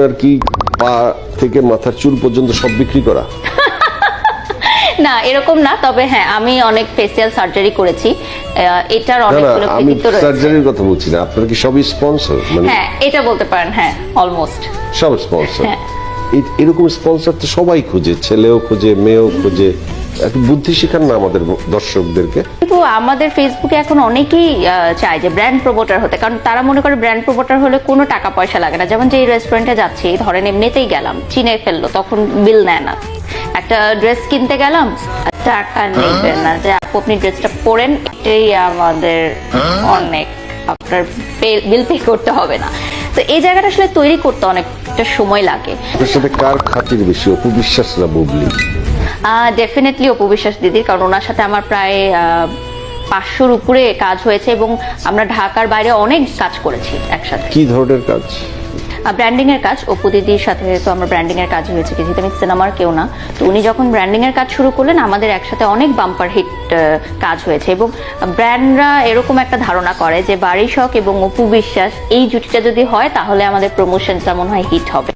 আপনার কি পা থেকে মাথার চুল পর্যন্ত সব বিক্রি করা? না এরকম না তবে হ্যাঁ আমি অনেক ফেসিয়াল সার্জারি করেছি। এটার অনেকগুলো আমি কৃতিত্ব রয়েছে। সার্জারির কথা বলছি না আপনার কি সবই স্পন্সর মানে হ্যাঁ এটা বলতে পারেন হ্যাঁ অলমোস্ট সব স্পন্সর হ্যাঁ। এরকম স্পন্সর তো সবাই খোঁজে ছেলেও খোঁজে মেয়েও খোঁজে। একটু বুদ্ধি শেখান না আমাদের দর্শকদেরকে। কিন্তু আমাদের ফেসবুকে এখন অনেকেই চায় যে ব্র্যান্ড প্রমোটার হতে কারণ তারা মনে করে ব্র্যান্ড প্রমোটার হলে কোনো টাকা পয়সা লাগে না। যেমন যে এই রেস্টুরেন্টে যাচ্ছি ধরেন এমনিতেই গেলাম চিনে ফেলল তখন বিল নেয় না। একটা ড্রেস কিনতে গেলাম টাকা নেবে না। যে আপু আপনি ড্রেসটা পরেন এটাই আমাদের অনেক আপনার বিল পে করতে হবে না। তো এই জায়গাটা আসলে তৈরি করতে অনেকটা সময় লাগে। আপনার সাথে কার খাতির বেশি? অপু বিশ্বাস না বুবলি? ডেফিনেটলি অপবিশ্বাস দিদির কারণ ওনার সাথে আমার প্রায় পাঁচশোর উপরে কাজ হয়েছে এবং আমরা ঢাকার বাইরে অনেক কাজ করেছি একসাথে। কি ধরনের কাজ? ব্র্যান্ডিং এর কাজ। অপু দিদির সাথে তো আমার ব্র্যান্ডিং এর কাজ হয়েছে কিছু আমি সিনেমার কেউ না। তো উনি যখন ব্র্যান্ডিং এর কাজ শুরু করলেন আমাদের একসাথে অনেক বাম্পার হিট কাজ হয়েছে এবং ব্র্যান্ডরা এরকম একটা ধারণা করে যে বাড়ি শখ এবং অপু বিশ্বাস এই জুটিটা যদি হয় তাহলে আমাদের প্রমোশনটা মনে হয় হিট হবে।